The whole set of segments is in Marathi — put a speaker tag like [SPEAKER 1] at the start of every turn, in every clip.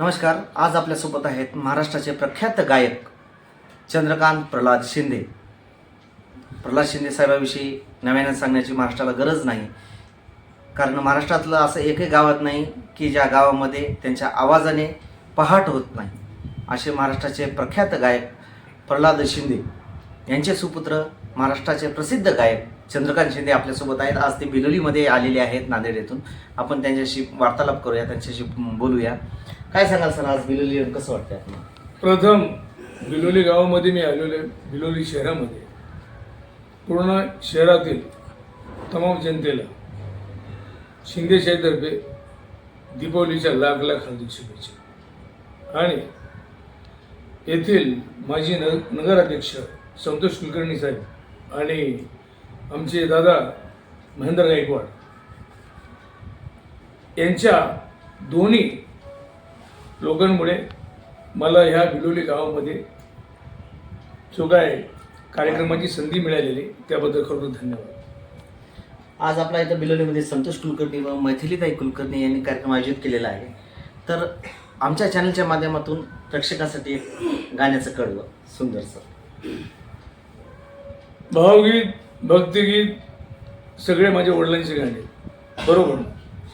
[SPEAKER 1] नमस्कार आज आपल्यासोबत आहेत महाराष्ट्राचे प्रख्यात गायक चंद्रकांत प्रल्हाद शिंदे. प्रल्हाद शिंदे साहेबाविषयी नव्याने सांगण्याची महाराष्ट्राला गरज नाही. कारण महाराष्ट्रातलं असं एकही गावात नाही की ज्या गावामध्ये त्यांच्या आवाजाने पहाट होत नाही. असे महाराष्ट्राचे प्रख्यात गायक प्रल्हाद शिंदे यांचे सुपुत्र महाराष्ट्राचे प्रसिद्ध गायक चंद्रकांत शिंदे आपल्यासोबत आहेत. आज ते बिलोलीमध्ये आलेले आहेत नांदेड येथून आपण त्यांच्याशी वार्तालाप करूया त्यांच्याशी बोलूया. काय सांगाल सर आज बिलोली कसं वाटतं आपल्याला?
[SPEAKER 2] प्रथम बिलोली गावामध्ये मी आलेलो आहे बिलोली शहरामध्ये. पूर्ण शहरातील तमाम जनतेला शिंदेशाहीतर्फे दीपावलीच्या लाख लाख हार्दिक शुभेच्छा. आणि येथील माजी न नगराध्यक्ष संतोष कुलकर्णी साहेब आणि आमचे दादा महेंद्र गायकवाड यांच्या दोन्ही लोकांमुळे मला ह्या बिलोली गावामध्ये जो काय कार्यक्रमाची संधी मिळालेली त्याबद्दल खरोखर धन्यवाद.
[SPEAKER 1] आज आपला इथं बिलोलीमध्ये संतोष कुलकर्णी व मैथिलीताई कुलकर्णी यांनी कार्यक्रम आयोजित केलेला आहे. तर आमच्या चॅनलच्या माध्यमातून प्रेक्षकासाठी एक गाण्याचं कडवं सुंदर सर.
[SPEAKER 2] भावगीत भक्तिगीत सगळे माझ्या वडिलांचे गाणे. बरोबर?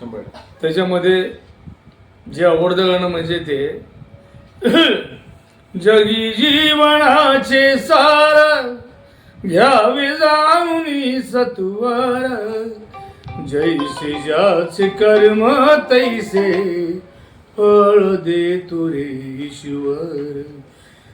[SPEAKER 1] शंभर.
[SPEAKER 2] त्याच्यामध्ये जे आवडतं गाणं म्हणजे ते जगी जीवनाचे सार घ्यावे जाऊन सत्वर. जैसे ज्याचे कर्म तैसे फळ दे तुरे ईश्वर.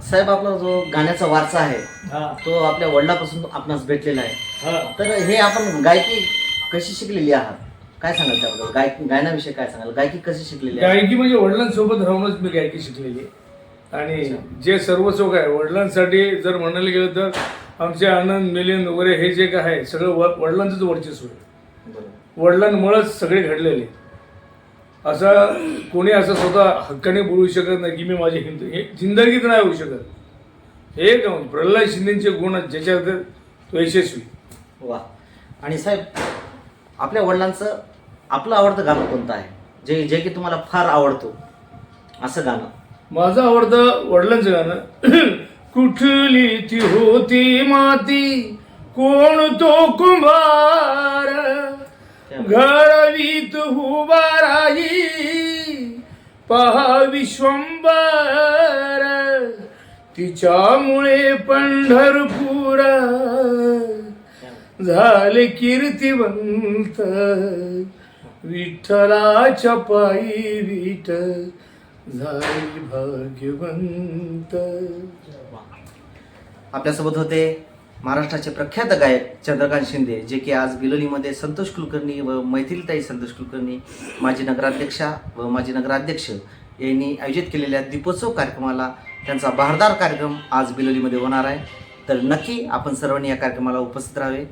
[SPEAKER 2] साहेब.
[SPEAKER 1] आपला जो गाण्याचा वारसा आहे
[SPEAKER 2] हा.
[SPEAKER 1] तो आपल्या वडिलापासून आपणास भेटलेला आहे. तर हे आपण गायकी कशी शिकलेली आहात? काय सांगाल त्याबद्दल? गाय गायनाविषयी काय सांगाल? गायकी कशी शिकलेली आहे
[SPEAKER 2] गायकी म्हणजे वडिलांसोबत राहूनच मी गायकी शिकलेली आणि जे सर्व चोख आहे वडिलांसाठी जर म्हणायला गेलं तर आमचे आनंद मिलिंद वगैरे हे जे काय आहे सगळं वडिलांचंच वर्चस्व आहे. वडिलांमुळेच सगळे घडलेले असं कोणी असं स्वतः हक्काने बोलू शकत नाही की मी माझी हिंद हे जिंदगीत नाही होऊ शकत. हे का प्रल्हाद शिंदेचे गुण ज्याच्यात तो यशस्वी.
[SPEAKER 1] वा. आणि साहेब आपल्या वडिलांचं आपलं आवडतं गाणं कोणतं आहे? जे जे की तुम्हाला फार आवडतो. असं गाणं.
[SPEAKER 2] माझं आवडतं वडिलांचं गाणं. कुठली ती होती माती? कोण तो कुंभार? घडवीत उभा नाही पहा विश्वंबर तिच्यामुळे पंढरपूर झाले कीर्तिवंत. विठ्ठलाच्या पायी विठ झाली भाग्यवंत.
[SPEAKER 1] आपल्यासोबत होते महाराष्ट्राचे प्रख्यात गायक चंद्रकांत शिंदे जे की आज बिलोलीमध्ये संतोष कुलकर्णी व मैथिलीताई संतोष कुलकर्णी माजी नगराध्यक्षा व माजी नगराध्यक्ष यांनी आयोजित केलेल्या दीपोत्सव कार्यक्रमाला त्यांचा बहारदार कार्यक्रम आज बिलोलीमध्ये होणार आहे. तर नक्की आपण सर्वांनी या कार्यक्रमाला उपस्थित राहावे.